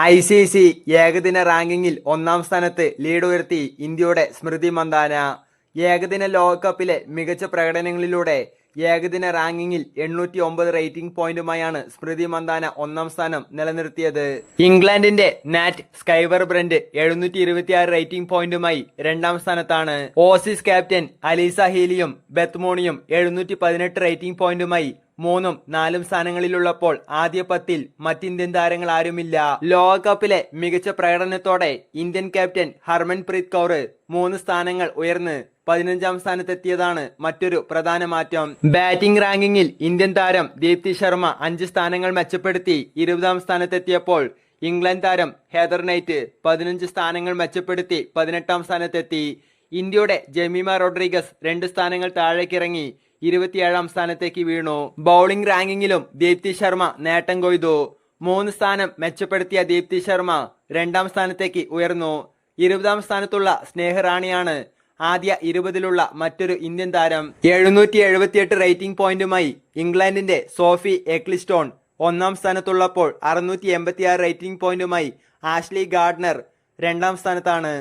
I C C ഏകദിന റാങ്കിങ്ങിൽ ഒന്നാം സ്ഥാനത്ത് ലീഡ് ഉയർത്തി ഇന്ത്യയുടെ സ്മൃതി മന്ദാന. ഏകദിന ലോകകപ്പിലെ മികച്ച പ്രകടനങ്ങളിലൂടെ ഏകദിന റാങ്കിങ്ങിൽ എണ്ണൂറ്റി ഒമ്പത് റേറ്റിംഗ് പോയിന്റുമായാണ് സ്മൃതി മന്ദാന ഒന്നാം സ്ഥാനം നിലനിർത്തിയത്. ഇംഗ്ലണ്ടിന്റെ നാറ്റ് സ്കൈവർ ബ്രന്റ് എഴുന്നൂറ്റി ഇരുപത്തിയാറ് റേറ്റിംഗ് പോയിന്റുമായി രണ്ടാം സ്ഥാനത്താണ്. ഓസീസ് ക്യാപ്റ്റൻ അലീസ ഹീലിയും ബെത്മോണിയും എഴുന്നൂറ്റി പതിനെട്ട് റേറ്റിംഗ് പോയിന്റുമായി മൂന്നും നാലും സ്ഥാനങ്ങളിലുള്ളപ്പോൾ ആദ്യ പത്തിൽ മറ്റിന്ത്യൻ താരങ്ങൾ ആരുമില്ല. ലോകകപ്പിലെ മികച്ച പ്രകടനത്തോടെ ഇന്ത്യൻ ക്യാപ്റ്റൻ ഹർമൻപ്രീത് കൗർ മൂന്ന് സ്ഥാനങ്ങൾ ഉയർന്ന് പതിനഞ്ചാം സ്ഥാനത്തെത്തിയതാണ് മറ്റൊരു പ്രധാന മാറ്റം. ബാറ്റിംഗ് റാങ്കിങ്ങിൽ ഇന്ത്യൻ താരം ദീപ്തി ശർമ്മ അഞ്ച് സ്ഥാനങ്ങൾ മെച്ചപ്പെടുത്തി ഇരുപതാം സ്ഥാനത്തെത്തിയപ്പോൾ ഇംഗ്ലണ്ട് താരം ഹെദർ നൈറ്റ് പതിനഞ്ച് സ്ഥാനങ്ങൾ മെച്ചപ്പെടുത്തി പതിനെട്ടാം സ്ഥാനത്തെത്തി. ഇന്ത്യയുടെ ജമീമ റോഡ്രിഗസ് രണ്ട് സ്ഥാനങ്ങൾ താഴേക്കിറങ്ങി ഇരുപത്തിയേഴാം സ്ഥാനത്തേക്ക് വീണു. ബൗളിംഗ് റാങ്കിങ്ങിലും ദീപ്തി ശർമ്മ നേട്ടം കൊയ്തു. മൂന്ന് സ്ഥാനം മെച്ചപ്പെടുത്തിയ ദീപ്തി ശർമ്മ രണ്ടാം സ്ഥാനത്തേക്ക് ഉയർന്നു. ഇരുപതാം സ്ഥാനത്തുള്ള സ്നേഹറാണിയാണ് ആദ്യ ഇരുപതിലുള്ള മറ്റൊരു ഇന്ത്യൻ താരം. എഴുന്നൂറ്റി എഴുപത്തിയെട്ട് റേറ്റിംഗ് പോയിന്റുമായി ഇംഗ്ലണ്ടിന്റെ സോഫി എക്ലിസ്റ്റോൺ ഒന്നാം സ്ഥാനത്തുള്ളപ്പോൾ അറുന്നൂറ്റി എൺപത്തിയാറ് റേറ്റിംഗ് പോയിന്റുമായി ആഷ്ലി ഗാർഡ്നർ രണ്ടാം സ്ഥാനത്താണ്.